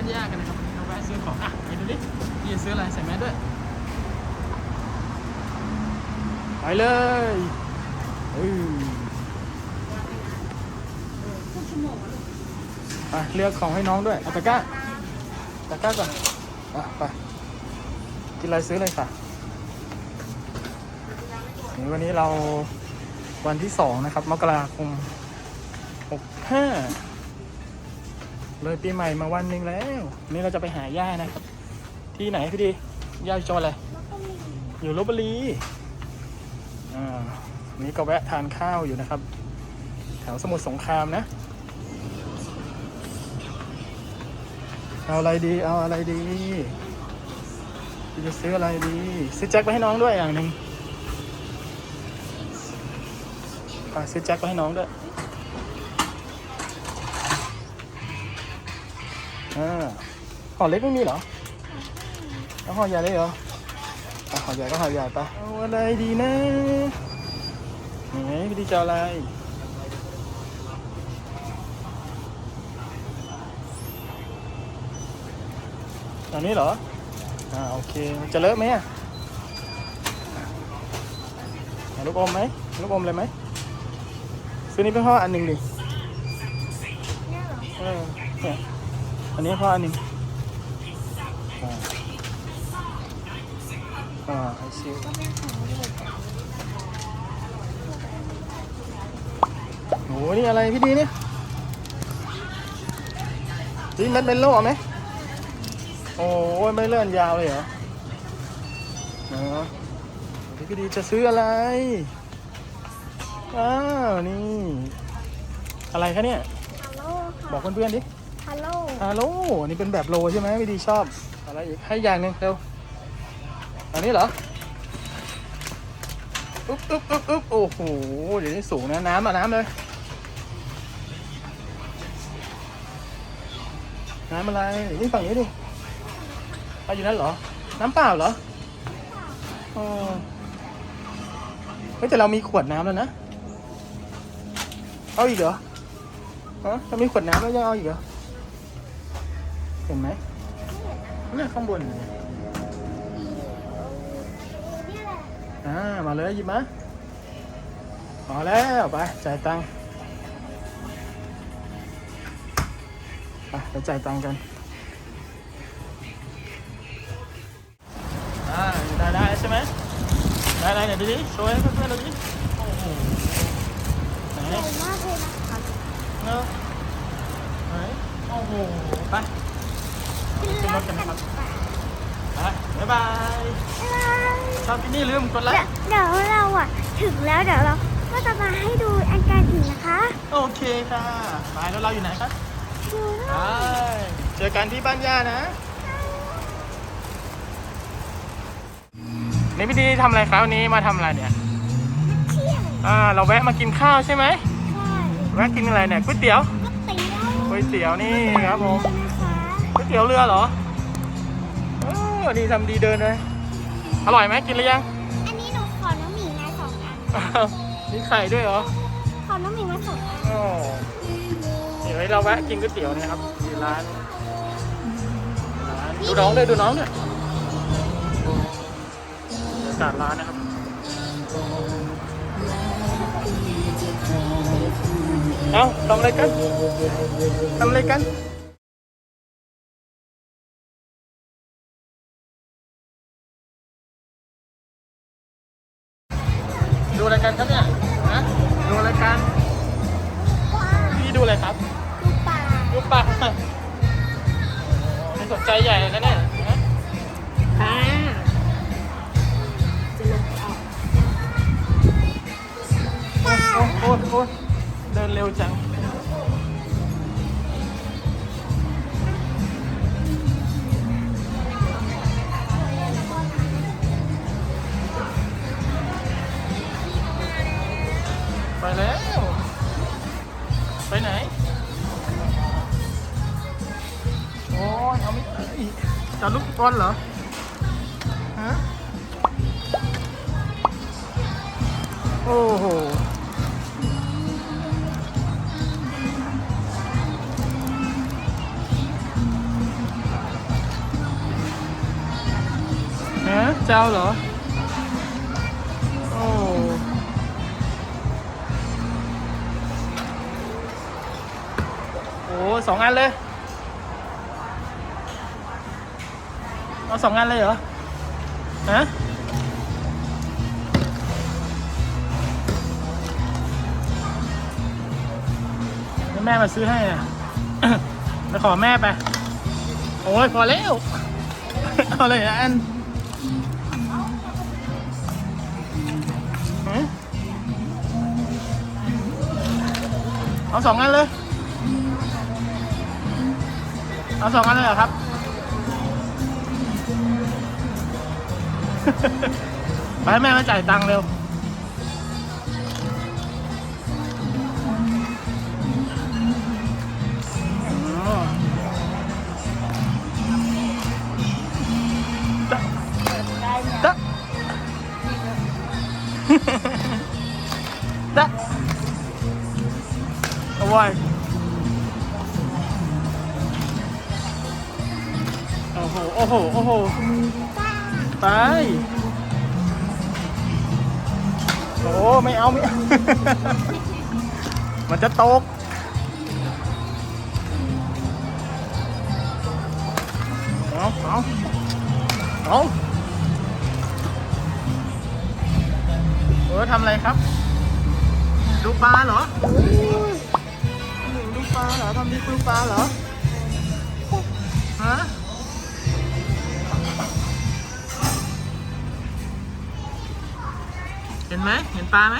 บ้านย่ากันนะครับเราแวะซื้อของอะไปดูดิพี่จะซื้ออะไรใส่แมสด้วยไปเลยเฮ้ยไปเลือกของให้น้องด้วยเอาตะกร้าตะกร้าก่อนอะไปกินอะไรซื้อเลยค่ะนี่วันนี้เราวันที่สองนะครับ มกราคมหกห้า เลยปีใหม่มาวันหนึ่งแล้ววันนี่เราจะไปหาย่านะครับ ที่ไหนพี่ดีย่าอยู่จังหวัดอะไรแล้วก็มีอยู่ลบบุรีอ่าวันนี่ก็แวะทานข้าวอยู่นะครับ แถวสมุทรสงครามนะ เอาอะไรดี เอาอะไรดีพี่จะซื้ออะไรดี ซื้อแจ็คไปให้น้องด้วยอย่างหนึ่งอะซื้อแจ็คไปให้น้องด้วย อ่าห่อเล็กไม่มีเหรอเอาห่อใหญ่เลยเหรออะห่อใหญ่ก็ห่อใหญ่ไปเอาอะไรดีนะไหนพี่ดีจะเอาอะไรอันนี้เหรอ อ่าโอเคมันจะเลอะไหมอะเอาลูกอมไหมลูกอมเลยไหมซื้อนี้เป็นห่ออันหนึ่งดิเนี่ยเหรอเอ อเนี่ยอันนี้พ่ออันหนึ่งอ่าอ่าไอซิวก็เป็นของเด็กโหนี่อะไรพี่ดีเนี่ยนี่เม็ดเมลโล่เอาไหมโอ้ยไม่เลื่อนยาวเลยเหรอเนาะพี่ดีจะซื้ออะไรอ้าวนี่ อะไรคะเนี่ยฮัลโหลค่ะบอกเพื่อนๆดิ ฮัลโหลฮัลโหลอันนี้เป็นแบบโลใช่ไหมพี่ดีชอบอะไรอีกให้อย่างหนึ่งเร็วอันนี้เหรออุ๊บอุ๊บอุ๊บอุ๊บโอ้โหเดี๋ยวนี้สูงนะน้ำอะน้ำเลยน้ำอะไรนี่ฝั่งนี้ดิเอาอยู่นั่นเหรอ น้ำเปล่าเหรออ๋อเฮ้ยแต่เรามีขวดน้ำแล้วนะ เอาอีกเหรอฮะเรามีขวดน้ำแล้วยังเอาอีกเหรอ เห็นไหมเนี่ยข้างบนเนี่ยนี่แหละอ่ามาเลยหยิบมาพอแล้วไปจ่ายตังค์ไปไปจ่ายตังค์กันอ่าได้ได้ใช่ไหมได้ได้เดี๋ยวดูดิโชว์ให้เพื่อนๆดูดิโอ้โหไหนใหญ่มากเลยนะคะเนอะไหนโอ้โหไป ขึ้นขึ้นรรถถกักันนนะนะคครัรับบไปบ๊ายบายบ๊ายบายชอบที่นี่ลืมกดไลเดี๋ยวค์เดี๋ยวเราอะ ถึงแล้วเดี๋ยวเราก็จะมาให้ดูอันการอีกนะคะ โอเคค่ะไปแล้วเราอยู่ไหนครับดูไปเจอกันที่บ้านย่านะนี่พี่ดีทำอะไรครับวันนี้มาทำอะไรเนี่ยเที่ยงอ่าเราแวะมากินข้าวใช่ไหมใช่แวะกินอะไรเนี่ยก๋วยเตี๋ยวก็เตี๋ยวก๋วยเตี๋ยวนี่ครับผมนะคะก๋วย เตี๋ยวเรือเหรอเออดีทำดีเดินเลยอร่อยไหมกินหรือยัง อันนี้หนูขอน้องหมีมาสองอันอ้าวมีไข่ด้วยเหรอ ขอน้องหมีมาสองอัน โอ้เดี๋ยวเราแวะกินก๋วยเตี๋ยวเนี่ยครับที่ร้านร้านดูน้องด้วยดูน้องด้วยบรรยากาศร้านนะครับเอ้าทำอะไรกันทำอะไรกัน ครับดูปลาดูปลาไม่สนใจใหญ่เลยนะเนี่ยฮะค่ะจะลงไปเอาโอ้โอ้โอ้โอ้เดินเร็วจัง cả lúc con เหรอฮะโอ้โหฮะเจ้าเหรอโอ้โหสองอันเลย เอาสองอันเลยเหรอ ฮะแล้แม่มาซื้อให้อะไปขอแม่ไป โอ้ยพอแล้ว เอาเลยนะอันเอาสองอันเลย เอาสองอันเลยเหรอครับ ไปให้แม่มาจ่ายตังค์เร็วอ๋อตะ ตะตะเอาไว้โอ้โห โอ้โห โอ้โห ไป โอ้ไม่เอาไม่เอา มันจะตก เอาเอาเอาเออทำอะไรครับ ดูปลาเหรอดูปลาเหรอทำดีดูปลาเหรอ ฮะ เห็นไหมเห็นปลาไหม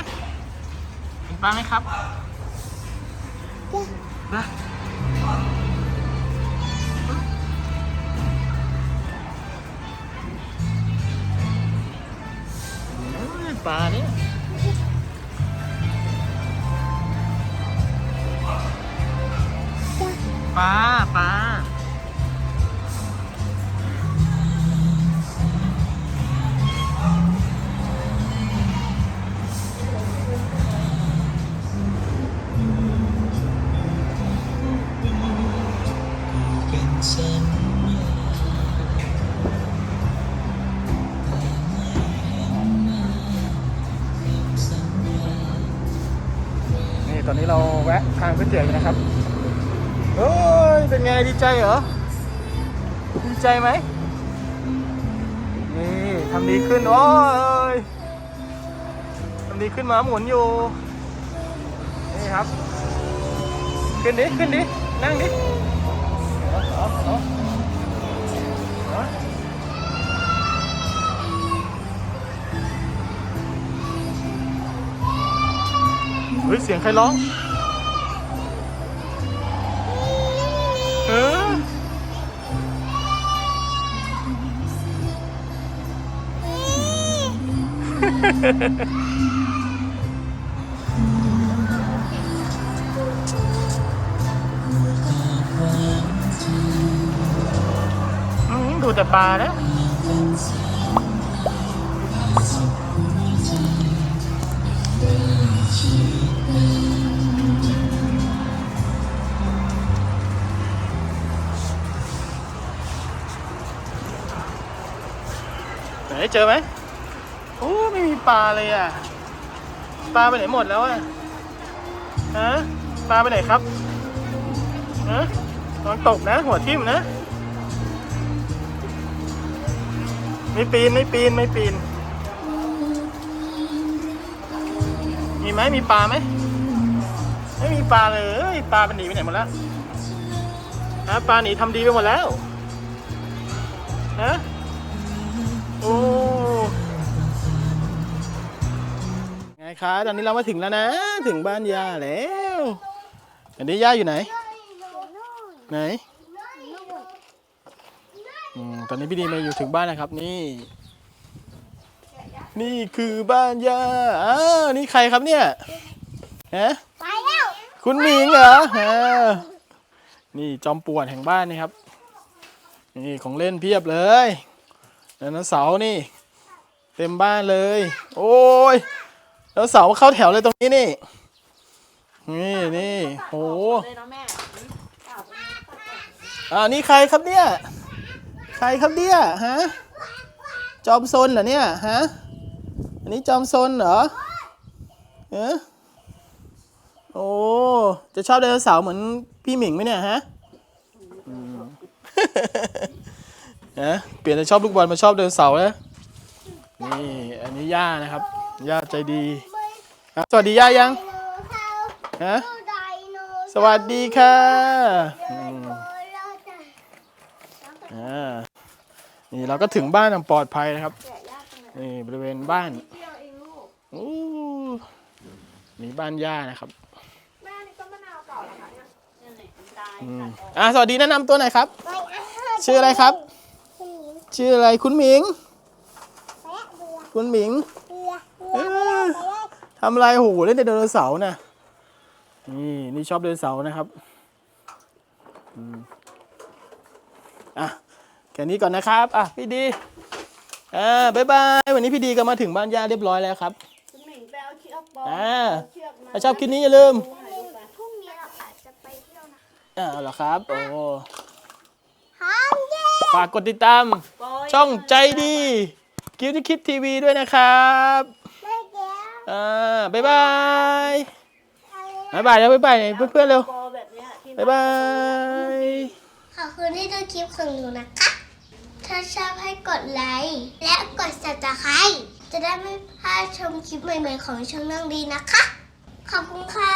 เห็นปลาไหมครับนะเอ้ยปลาเนี่ยปลาปลา ตอนนี้เราแวะทานก๋วยเตี๋ยวอยู่นะครับเฮ้ย เป็นไงดีใจเหรอ ดีใจไหม นี่ทำดีขึ้น โอ้ยทำดีขึ้นมาหมุนอยู่ นี่ครับ ขึ้นดิ ขึ้นดิ นั่งดิเอาเอาเอา เฮ้ย เสียงใครร้อง เออดูแต่ปลานะ เจอไหมโอ้ไม่มีปลาเลยอะ ปลาไปไหนหมดแล้วอะฮะปลาไปไหนครับฮะตอนตกนะ หัวทิ่มนะ ไม่ปีนไม่ปีนไม่ปีน มีไหมมีปลาไหมไม่มีปลาเลยปลาเป็นหนีไปไหนหมดแล้วฮะปลาหนีทำดีไปหมดแล้วฮะ อ้ไงคะตอนนี้เรามาถึงแล้วนะ ถึงบ้านย่าแล้วอันนี้ย่าอยู่ไหน ไหนอตอนนี้พี่ดีมาอยู่ถึงบ้านนะครับ นี่ นี่คือบ้านย่าอ้าวนี่ใครครับเนี่ยฮะไปแล้วคุณหมิงเหรอฮะนี่จอมปวดแห่งบ้านนี่ครับนี่ของเล่นเพียบเลย ไดโนเสาร์นี่ เต็มบ้านเลย โอ้ยไดโนเสาร์เข้าแถวเลยตรงนี้นี่ นี่นี่โอ้เลยเนาะแม่อ่านี่ใครครับเนี่ย ใครครับเนี่ยฮะจอมซนเหรอเนี่ยฮะอันนี้จอมซนเหรอเออโอ้จะชอบไดโนเสาร์เหมือนพี่หมิงไหมเนี่ยฮะ อืมฮะเปลี่ยนจากชอบลูกบอลมาชอบไดโนเสาร์แล้วนี่อันนี้ย่านะครับย่าใจดีอะสวัสดีย่ายังฮะไดโนสวัสดีค่ะเสาอืร์มเราจะอ่านี่เราก็ถึงบ้านอย่างปลอดภัยนะครับนี่บริเวณบ้านอู้นี่บ้านย่านะครับแม่นี่ต้นมะนาวเก่าเหรอคะเนี่ยอืมอ่าสวัสดีแนะนำตัวหน่อยครับไม่อาหารชื่ออะไรครับคุณหญิง ชื่ออะไรคุณหมิงแปะเบื่อคุณหมิงเบื่อเบื่อเบื่อเบื่อทำอะไรโหเล่นแต่ไดโนเสาร์นะนี่นี่ชอบไดโนเสาร์นะครับอืมอะแค่นี้ก่อนนะครับอะพี่ดีอ่าบ๊ายบายวันนี้พี่ดีก็มาถึงบ้านย่าเรียบร้อยแล้วครับคุณหมิงไปเอาเชือกปออ่าเชือกมาถ้าชอบคลิปนี้อย่าลืมพรุ่งนี้เราอาจจะไปเที่ยวนะอ่าเอาเหรอครับโอ้ฮังเย้ ฝากกดติดตามปอยช่องใจดีกิฟต์คิดทีวีด้วยนะครับไม่เดี๋ยวอ่าบ๊ายบายอะไรบ๊ายบายแล้วบ๊ายบายเพื่อนๆเร็วปอแบบเนี้ยที่บ๊ายบายขอบคุณที่ดูคลิปของหนูนะคะ ถ้าชอบให้กดไลค์และกด subscribe จะได้ไม่พลาดชมคลิปใหม่ๆของช่องน้องดีนะคะ ขอบคุณค่ะ